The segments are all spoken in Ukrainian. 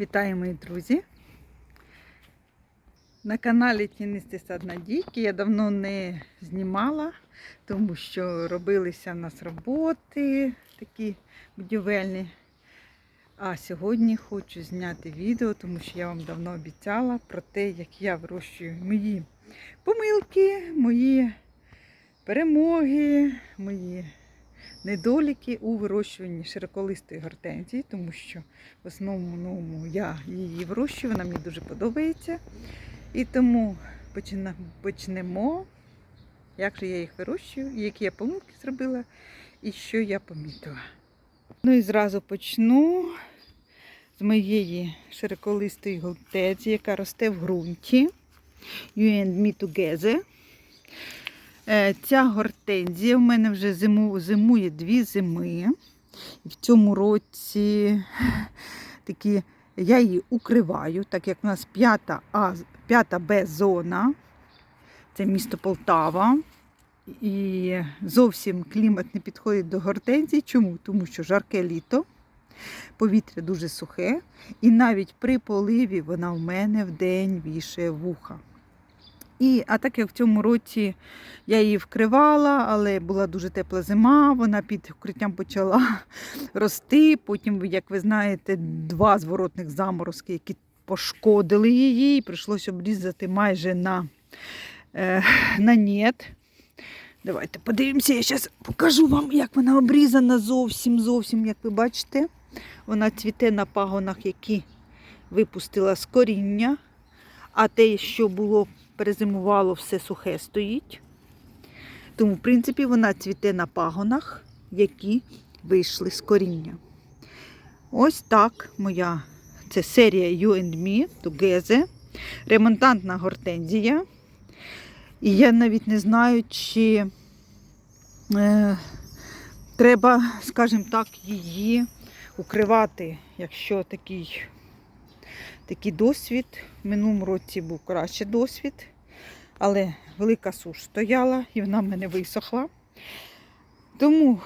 Вітаю, мої друзі! На каналі Тінистий сад Надійки я давно не знімала, тому що робилися в нас роботи такі будівельні. А сьогодні хочу зняти відео, тому що я вам давно обіцяла про те, як я вирощую мої помилки, мої перемоги, мої недоліки у вирощуванні широколистої гортензії, тому що в основному я її вирощую, вона мені дуже подобається. І тому почнемо, як же я їх вирощую, які я помилки зробила, і що я помітила. Ну і зразу почну з моєї широколистої гортензії, яка росте в ґрунті. You and me together. Е, Ця гортензія в мене вже зиму, зимує дві зими. І в цьому році такі, я її укриваю, так як у нас п'ята А, п'ята Б зона, це місто Полтава. І зовсім клімат не підходить до гортензії. Чому? Тому що жарке літо, повітря дуже сухе, і навіть при поливі вона в мене в день вішає вуха. І, а так як в цьому році я її вкривала, але була дуже тепла зима, вона під укриттям почала рости. Потім, як ви знаєте, два зворотних заморозки, які пошкодили її, і прийшлося обрізати майже на, е, на нет. Давайте подивимося, я зараз покажу вам, як вона обрізана зовсім, зовсім, як ви бачите. Вона цвіте на пагонах, які випустила з коріння, а те, що було перезимувало, все сухе стоїть. Тому, в принципі, вона цвіте на пагонах, які вийшли з коріння. Ось так моя це серія You and Me Together. Ремонтантна гортензія. І я навіть не знаю, чи е, треба, скажімо так, її укривати, якщо такий, такий досвід. В минулому році був кращий досвід, але велика суш стояла і вона в мене висохла. Тому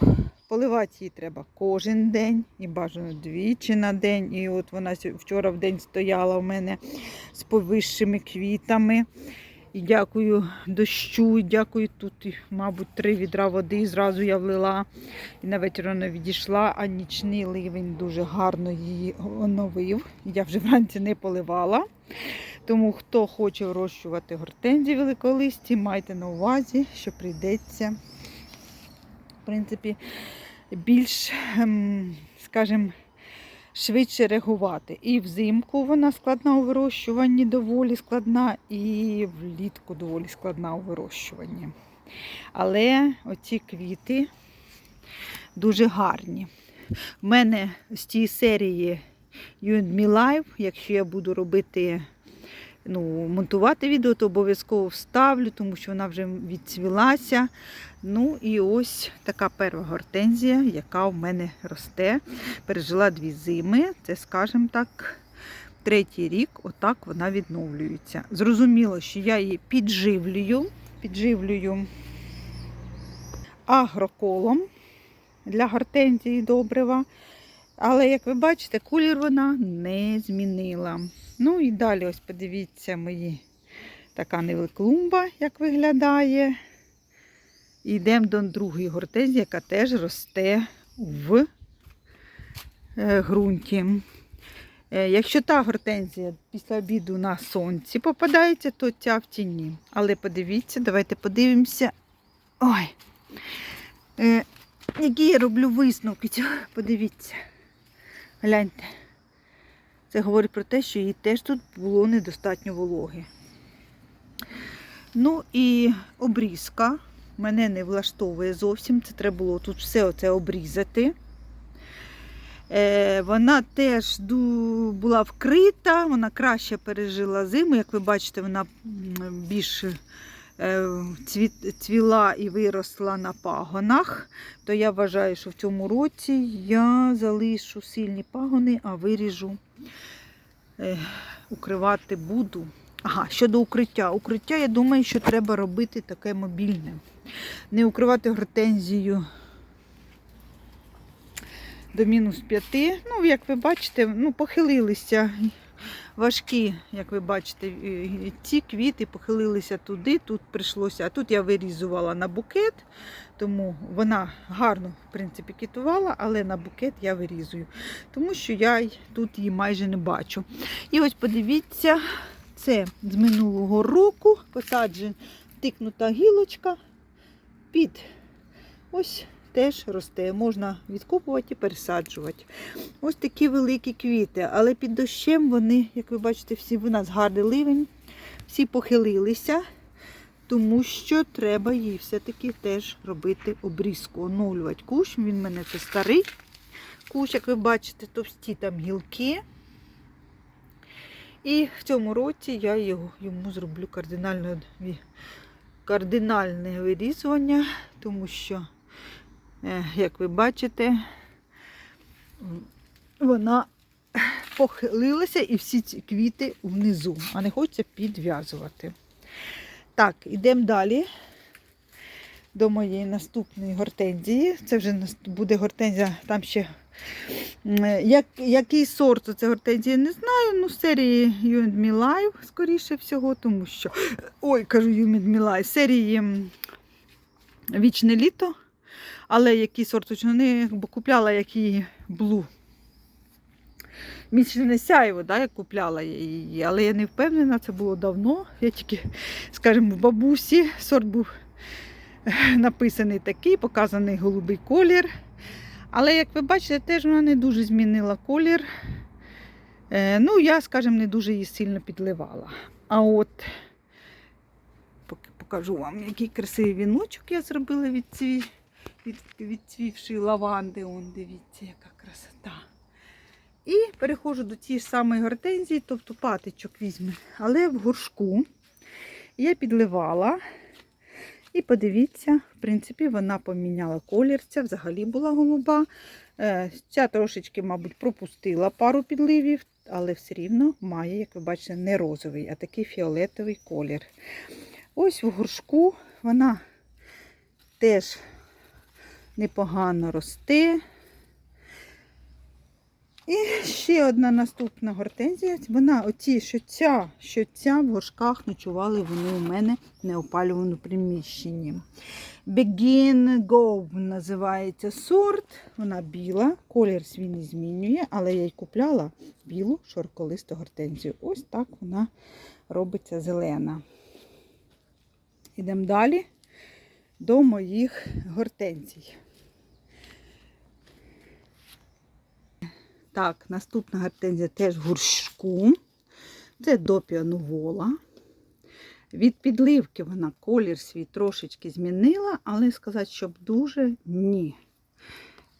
поливати її треба кожен день і бажано двічі на день. І от вона вчора в день стояла у мене з повищими квітами. І дякую дощу, і дякую тут, і, мабуть, три відра води зразу я влила. І на вона відійшла, а нічний ливень дуже гарно її оновив. Я вже вранці не поливала. Тому хто хоче вирощувати гортензії великолисті, майте на увазі, що прийдеться, в принципі, більш, ем, скажімо, швидше реагувати. І взимку вона складна у вирощуванні, доволі складна, і влітку доволі складна у вирощуванні. Але оці квіти дуже гарні. У мене з тієї серії You and Live, якщо я буду робити, ну, монтувати відео, то обов'язково вставлю, тому що вона вже відцвілася. Ну і ось така перша гортензія, яка в мене росте. Пережила дві зими. Це, скажімо так, третій рік, отак вона відновлюється. Зрозуміло, що я її підживлюю, підживлюю агроколом для гортензії добрива. Але, як ви бачите, колір вона не змінила. Ну і далі, ось подивіться, мої така невеликлумба, як виглядає. І йдемо до другої гортензії, яка теж росте в е, ґрунті. Е, Якщо та гортензія після обіду на сонці попадається, то ця в тіні. Але подивіться, давайте подивимося. Ой, е, які я роблю висновки. Подивіться. Гляньте. Це говорить про те, що їй теж тут було недостатньо вологи. Ну і обрізка мене не влаштовує зовсім. Це треба було тут все оце обрізати. Е, вона теж була вкрита, вона краще пережила зиму. Як ви бачите, вона більш цвіла і виросла на пагонах. То я вважаю, що в цьому році я залишу сильні пагони, а виріжу, е, укривати буду. Ага, щодо укриття. Укриття, я думаю, що треба робити таке мобільне. Не укривати гортензію до мінус 5. Ну, як ви бачите, ну, похилилися важкі, як ви бачите, ці квіти похилилися туди, тут прийшлося. А тут я вирізувала на букет, тому вона гарно, в принципі, квітувала, але на букет я вирізую, тому що я тут її майже не бачу. І ось подивіться, це з минулого року посаджена тикнута гілочка під ось теж росте. Можна відкопувати і пересаджувати. Ось такі великі квіти, але під дощем вони, як ви бачите, всі в нас гарний ливень, всі похилилися, тому що треба їй все-таки теж робити обрізку, оновлювати кущ. Він в мене це старий кущ, як ви бачите, товсті там гілки. І в цьому році я його, йому зроблю кардинальне, кардинальне вирізування, тому що, як ви бачите, вона похилилася і всі ці квіти внизу, а не хочеться підв'язувати. Так, йдемо далі до моєї наступної гортензії. Це вже буде гортензія, там ще як, який сорт це гортензії, не знаю. Ну, серії You and Me Live, скоріше всього, тому що. Ой, кажу You and Me Live, серії Вічне літо. Але який сорт точно бо купляла який Blue. Місячне сяйво, да, я купляла її, але я не впевнена, це було давно. Я тільки, скажімо, в бабусі сорт був е, написаний такий, показаний голубий колір. Але, як ви бачите, теж вона не дуже змінила колір. Е, ну, я, скажімо, не дуже її сильно підливала. А от покажу вам, який красивий віночок я зробила від, цві... від... відцвівшої лаванди. Он, дивіться, яка красота. І переходжу до тієї ж самої гортензії, тобто патичок візьме, але в горшку. Я підливала. І подивіться, в принципі, вона поміняла колір. Ця взагалі була голуба. Е, Ця трошечки, мабуть, пропустила пару підливів, але все рівно має, як ви бачите, не розовий, а такий фіолетовий колір. Ось в горшку вона теж непогано росте. І ще одна наступна гортензія. Вона оці, що ця, що ця в горшках ночували вони у мене в неопалюваному приміщенні. Begin Go називається сорт. Вона біла, колір свій не змінює, але я й купляла білу шорколисту гортензію. Ось так вона робиться зелена. Ідемо далі до моїх гортензій. Так, наступна гортензія теж в горшку. Це до піанувола. Від підливки вона колір свій трошечки змінила, але сказати, щоб дуже ні.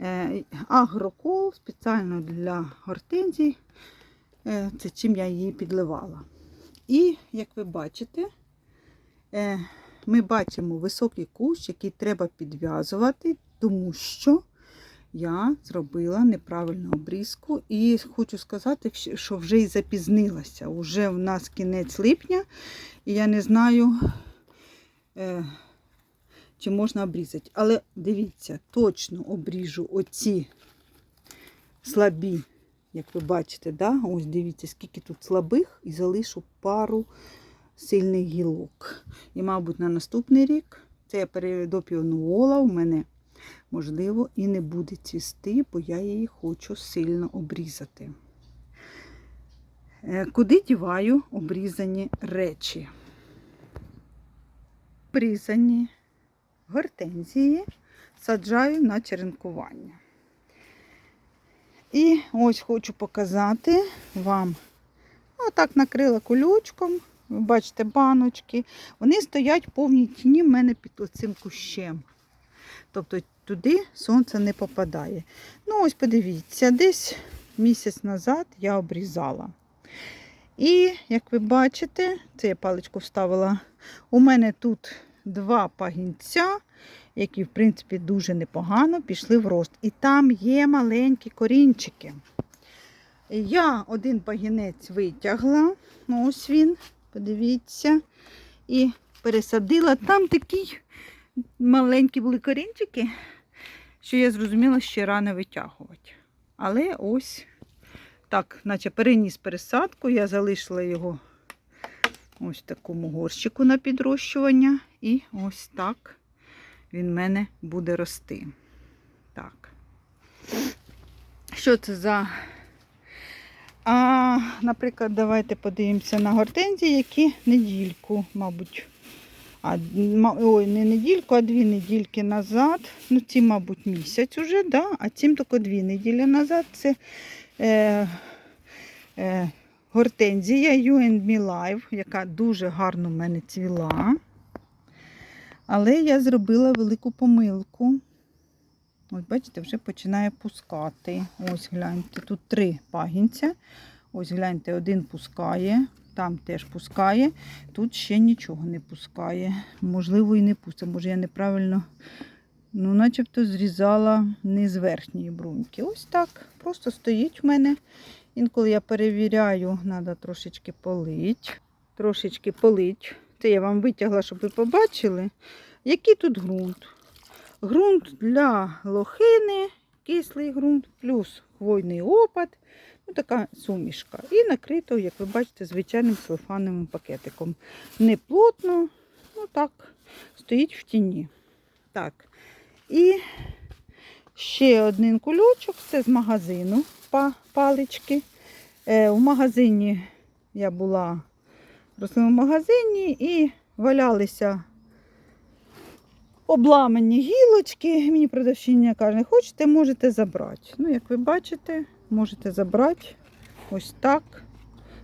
Е, Агрокол спеціально для гортензій. Е, Це чим я її підливала. І, як ви бачите, е, ми бачимо високий кущ, який треба підв'язувати, тому що я зробила неправильну обрізку. І хочу сказати, що вже і запізнилася. Уже в нас кінець липня, і я не знаю, е, чи можна обрізати. Але дивіться, точно обріжу оці слабі, як ви бачите, да? ось дивіться, скільки тут слабих, і залишу пару сильних гілок. І, мабуть, на наступний рік це я перейду піонуола, у мене можливо, і не буде цвісти, бо я її хочу сильно обрізати. Е, Куди діваю обрізані речі? Обрізані гортензії саджаю на черенкування. І ось хочу показати вам. Отак накрила кулючком. Ви бачите, баночки. Вони стоять повній тіні в мене під оцим кущем. Тобто туди сонце не попадає. Ну, ось подивіться, десь місяць назад я обрізала. І, як ви бачите, це я паличку вставила. У мене тут два пагінця, які, в принципі, дуже непогано пішли в рост. І там є маленькі корінчики. Я один пагінець витягла, ну, ось він, подивіться, і пересадила. Там такий маленькі були корінчики, що я зрозуміла, що рано витягувати. Але ось так, наче переніс пересадку, я залишила його ось в такому горщику на підрощування. І ось так він в мене буде рости. Так. Що це за. А, наприклад, давайте подивимося на гортензії, які недільку, мабуть. А, ой, не недільку, а дві недільки назад. Ну, ці, мабуть, місяць уже, да? а цим тільки дві неділі назад. Це е, е, гортензія You and Me Live, яка дуже гарно в мене цвіла. Але я зробила велику помилку. Ось, бачите, вже починає пускати. Ось гляньте, тут три пагінця. Ось гляньте, один пускає, там теж пускає, тут ще нічого не пускає. Можливо, і не пустить. Може, я неправильно, ну, начебто зрізала не з верхньої бруньки. Ось так. Просто стоїть в мене. Інколи я перевіряю, треба трошечки полить. Трошечки полить. Це я вам витягла, щоб ви побачили, який тут ґрунт. Ґрунт для лохини, кислий ґрунт, плюс хвойний опад. Ну, така сумішка. І накрито, як ви бачите, звичайним селефановим пакетиком. Не плотно, ну так, стоїть в тіні. Так. І ще один кульочок це з магазину палички. Е, в магазині я була в магазині і валялися обламані гілочки. Мені продавчиня каже, хочете, можете забрати. Ну, як ви бачите, можете забрати ось так.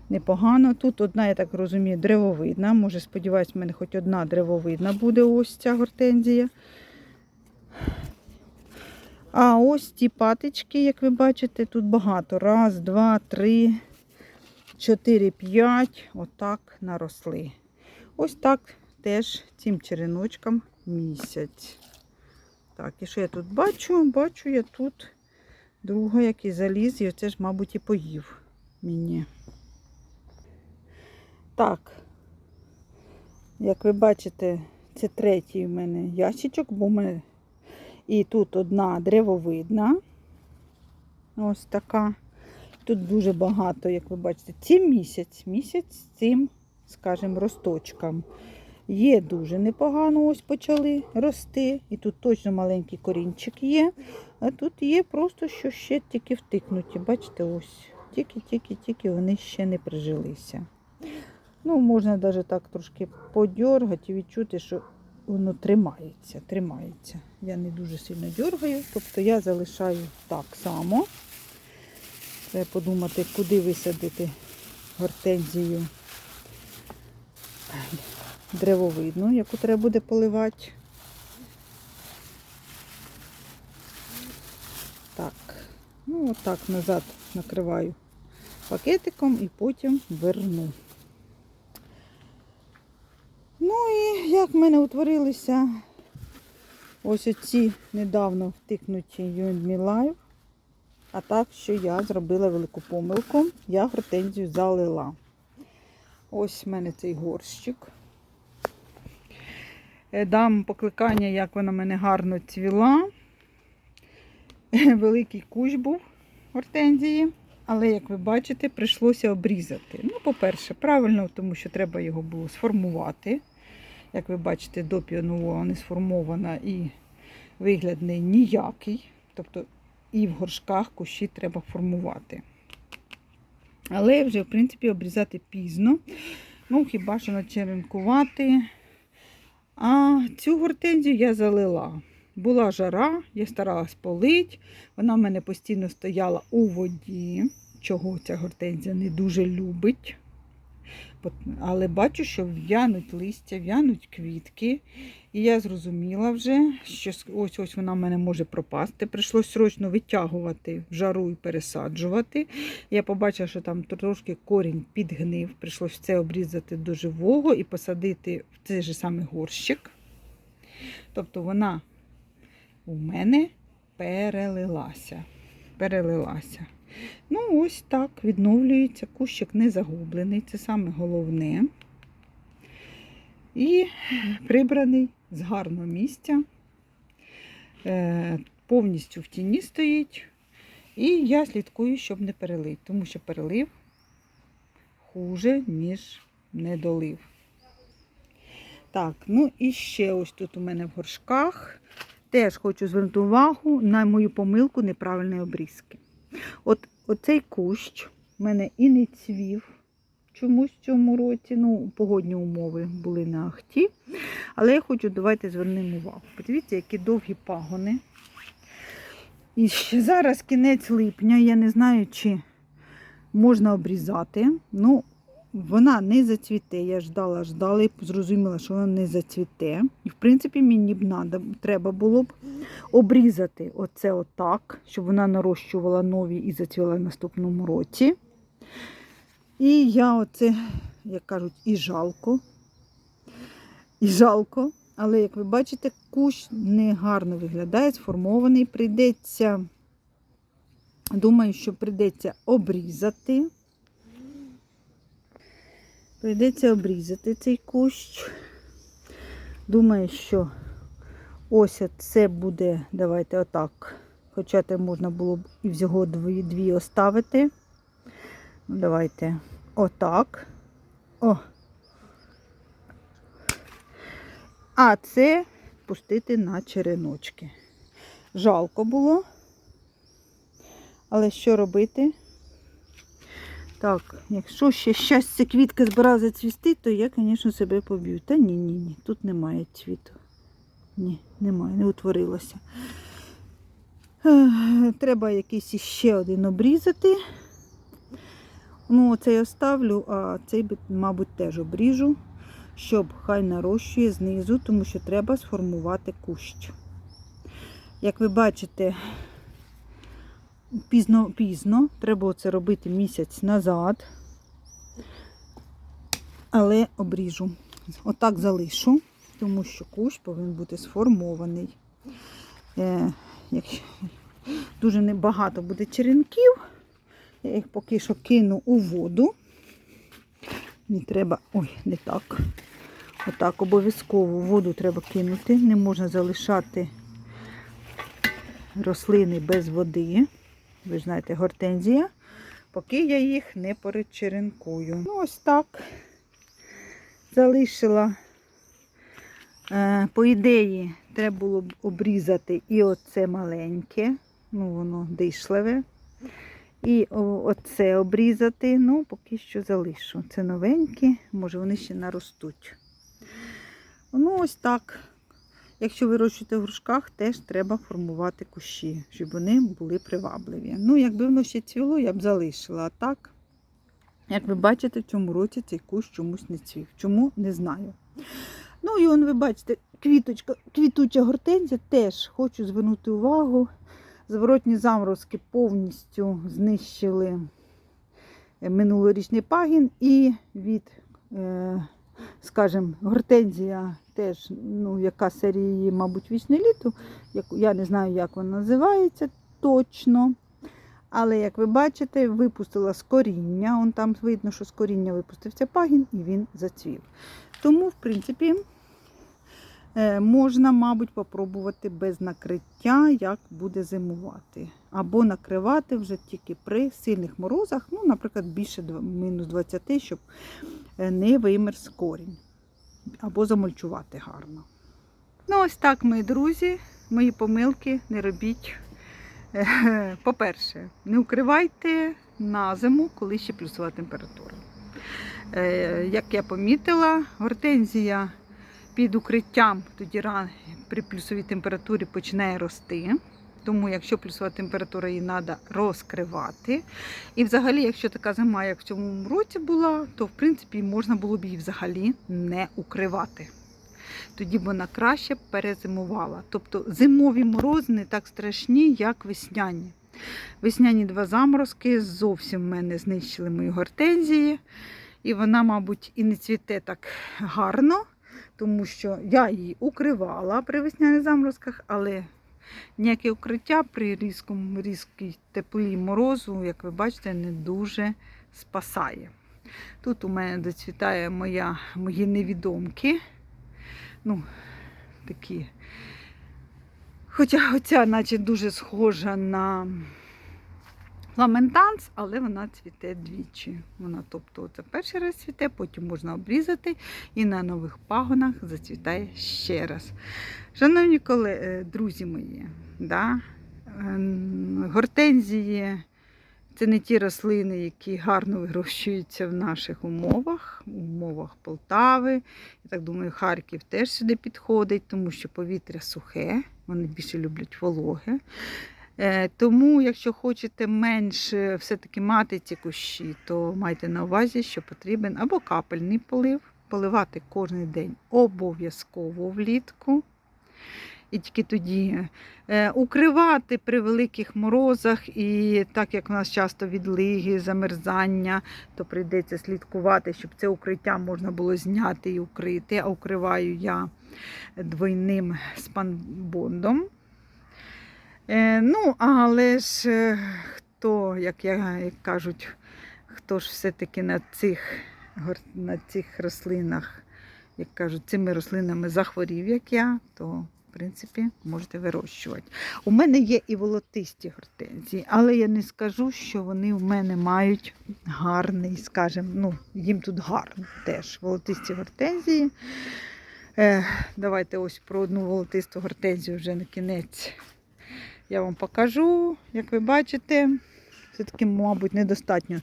Непогано. Тут одна, я так розумію, древовидна. Може, сподіваюсь, в мене хоч одна древовидна буде ось ця гортензія. А ось ті патички, як ви бачите, тут багато. Раз, два, три, чотири, п'ять. Отак наросли. Ось так теж цим череночкам місяць. Так, і що я тут бачу? Бачу я тут друга, який заліз, і оце ж, мабуть, і поїв мені. Так, як ви бачите, це третій у мене ящичок, бо мене і тут одна древовидна. Ось така. Тут дуже багато, як ви бачите, цим місяць, місяць цим, скажімо, росточкам. Є дуже непогано, ось почали рости. І тут точно маленький корінчик є. А тут є просто, що ще тільки втикнуті. Бачите, ось. Тільки-тільки-тільки вони ще не прижилися. Ну, можна навіть так трошки подьоргати і відчути, що воно тримається. тримається. Я не дуже сильно дергаю, тобто я залишаю так само. Треба подумати, куди висадити гортензію древовидну, яку треба буде поливати. Так, ну отак назад накриваю пакетиком і потім верну. Ну і як в мене утворилися ось оці недавно втикнуті Live. А так, що я зробила велику помилку, я гортензію залила. Ось в мене цей горщик. Е, Дам покликання, як вона мене гарно цвіла. Великий кущ був гортензії. Але, як ви бачите, прийшлося обрізати. Ну, по-перше, правильно, тому що треба його було сформувати. Як ви бачите, до піонова не сформована і вигляд не ніякий. Тобто і в горшках кущі треба формувати. Але вже, в принципі, обрізати пізно. Ну, хіба що начеренкувати. А цю гортензію я залила. Була жара, я старалась полити. Вона в мене постійно стояла у воді, чого ця гортензія не дуже любить. Але бачу, що в'януть листя, в'януть квітки. І я зрозуміла вже, що ось ось вона в мене може пропасти. Прийшлося срочно витягувати в жару і пересаджувати. Я побачила, що там трошки корінь підгнив. Прийшлося це обрізати до живого і посадити в цей же самий горщик. Тобто вона у мене перелилася. перелилася. Ну, ось так відновлюється. Кущик не загублений, це саме головне. І прибраний з гарного місця. Е, повністю в тіні стоїть. І я слідкую, щоб не перелив, тому що перелив хуже, ніж недолив. Так, ну і ще ось тут у мене в горшках. Теж хочу звернути увагу на мою помилку неправильної обрізки. От оцей кущ в мене і не цвів чомусь в цьому році. Ну, погодні умови були на ахті. Але я хочу, давайте звернемо увагу. Подивіться, які довгі пагони. І ще зараз кінець липня, я не знаю, чи можна обрізати. Ну, вона не зацвіте. Я ждала, ждала і зрозуміла, що вона не зацвіте. І, в принципі, мені б надо, треба було б обрізати оце отак, щоб вона нарощувала нові і зацвіла в наступному році. І я оце, як кажуть, і жалко. І жалко. Але, як ви бачите, кущ не гарно виглядає, сформований. Прийдеться, думаю, що прийдеться обрізати. Прийдеться обрізати цей кущ. Думаю, що ось це буде, давайте отак. Хоча це можна було б і всього дві, дві оставити. Ну, Давайте отак. О. А це пустити на череночки. Жалко було. Але що робити? Так, якщо ще щастя квітка збирала зацвісти, то я, звісно, себе поб'ю. Та ні, ні, ні, тут немає цвіту. Ні, немає, не утворилося. Треба якийсь іще один обрізати. Ну, оцей оставлю, а цей, мабуть, теж обріжу, щоб хай нарощує знизу, тому що треба сформувати кущ. Як ви бачите, пізно, пізно, треба це робити місяць назад, але обріжу. Отак залишу, тому що кущ повинен бути сформований. Е, якщо дуже небагато буде черенків, я їх поки що кину у воду. Не треба, ой, не так. Отак, обов'язково воду треба кинути. Не можна залишати рослини без води. Ви ж знаєте, гортензія, поки я їх не перечеренкую. Ну, ось так. Залишила, е, по ідеї, треба було б обрізати і оце маленьке, ну, воно дишливе. І оце обрізати, ну, поки що залишу. Це новенькі, може вони ще наростуть. Ну, ось так. Якщо вирощуєте в грушках, теж треба формувати кущі, щоб вони були привабливі. Ну, якби воно ще цвіло, я б залишила. А так, як ви бачите, в цьому році цей кущ чомусь не цвів. Чому не знаю. Ну і он, ви бачите, квіточка, квітуча гортензія теж хочу звернути увагу. Зворотні заморозки повністю знищили е, минулорічний пагін і від, е, скажімо, гортензія теж, ну, яка серія її, мабуть, вічне літо. Я не знаю, як вона називається точно. Але, як ви бачите, випустила з коріння. Он там видно, що з коріння випустився пагін і він зацвів. Тому, в принципі, е, можна, мабуть, попробувати без накриття, як буде зимувати. Або накривати вже тільки при сильних морозах, ну, наприклад, більше мінус 20, щоб е, не вимерз корінь. Або замульчувати гарно. Ну, ось так, мої друзі, мої помилки не робіть. По-перше, не укривайте на зиму, коли ще плюсова температура. Е, Як я помітила, гортензія під укриттям тоді при плюсовій температурі починає рости. Тому, якщо плюсова температура її треба розкривати. І взагалі, якщо така зима, як в цьому році була, то в принципі можна було б її взагалі не укривати. Тоді б вона краще перезимувала. Тобто зимові морози не так страшні, як весняні. Весняні два заморозки зовсім в мене знищили мої гортензії. І вона, мабуть, і не цвіте так гарно, тому що я її укривала при весняних заморозках, але ніяке укриття при різкому, різкій теплі морозу, як ви бачите, не дуже спасає. Тут у мене доцвітає моя, мої невідомки. Ну, такі. Хоча оця, наче дуже схожа на Ламентанс, але вона цвіте двічі. Вона, тобто, це перший раз цвіте, потім можна обрізати і на нових пагонах зацвітає ще раз. Шановні колеги, друзі мої, да, ем, гортензії це не ті рослини, які гарно вирощуються в наших умовах, в умовах Полтави. Я так думаю, Харків теж сюди підходить, тому що повітря сухе, вони більше люблять вологе. Е, Тому, якщо хочете менше все-таки мати ці кущі, то майте на увазі, що потрібен або капельний полив, поливати кожен день обов'язково влітку. І тільки тоді е, укривати при великих морозах, і так як в нас часто відлиги, замерзання, то прийдеться слідкувати, щоб це укриття можна було зняти і укрити. А укриваю я двойним спанбондом. Е, ну, але ж е, хто, як я як кажуть, хто ж все-таки на цих, на цих рослинах, як кажуть, цими рослинами захворів, як я, то в принципі можете вирощувати. У мене є і волотисті гортензії, але я не скажу, що вони в мене мають гарний, скажімо, ну, їм тут гарно теж. Волотисті гортензії. Е, давайте ось про одну волотисту гортензію вже на кінець я вам покажу, як ви бачите, все-таки, мабуть, недостатньо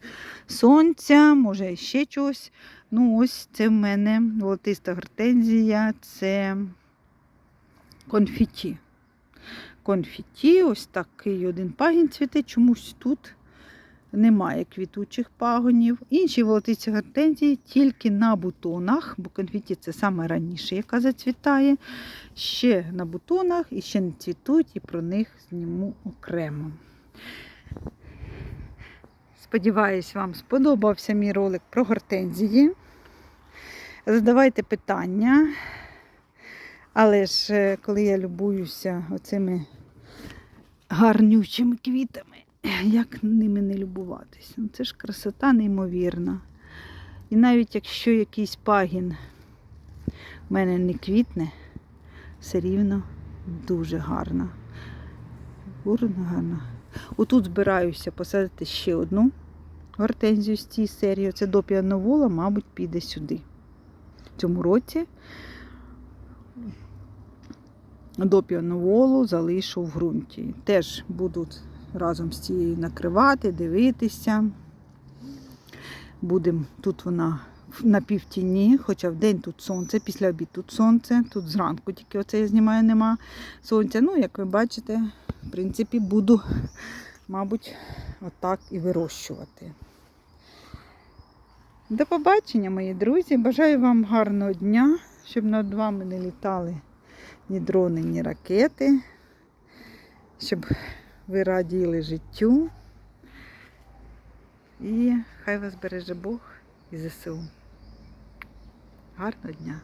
сонця, може ще чогось. Ну, ось це в мене волотиста гортензія, це конфіті. Конфіті, ось такий один пагін цвіте, чомусь тут немає квітучих пагонів. Інші волотисті гортензії тільки на бутонах, бо конфеті це саме раніше, яка зацвітає. Ще на бутонах і ще не цвітуть, і про них зніму окремо. Сподіваюсь, вам сподобався мій ролик про гортензії. Задавайте питання. Але ж е, коли я любуюся оцими гарнючими квітами, як ними не любуватись? Ну, це ж красота неймовірна. І навіть якщо якийсь пагін в мене не квітне, все рівно дуже гарна. Гарна, гарна. Отут збираюся посадити ще одну гортензію з цієї серії. Це до піановола, мабуть, піде сюди. В цьому році до піановолу залишу в ґрунті. Теж буду разом з цією накривати, дивитися. Будемо тут вона на півтіні, хоча в день тут сонце, після обід тут сонце, тут зранку тільки оце я знімаю, нема сонця. Ну, як ви бачите, в принципі, буду, мабуть, отак і вирощувати. До побачення, мої друзі. Бажаю вам гарного дня, щоб над вами не літали ні дрони, ні ракети, щоб ви раділи життю. І хай вас береже Бог і ЗСУ. Гарного дня!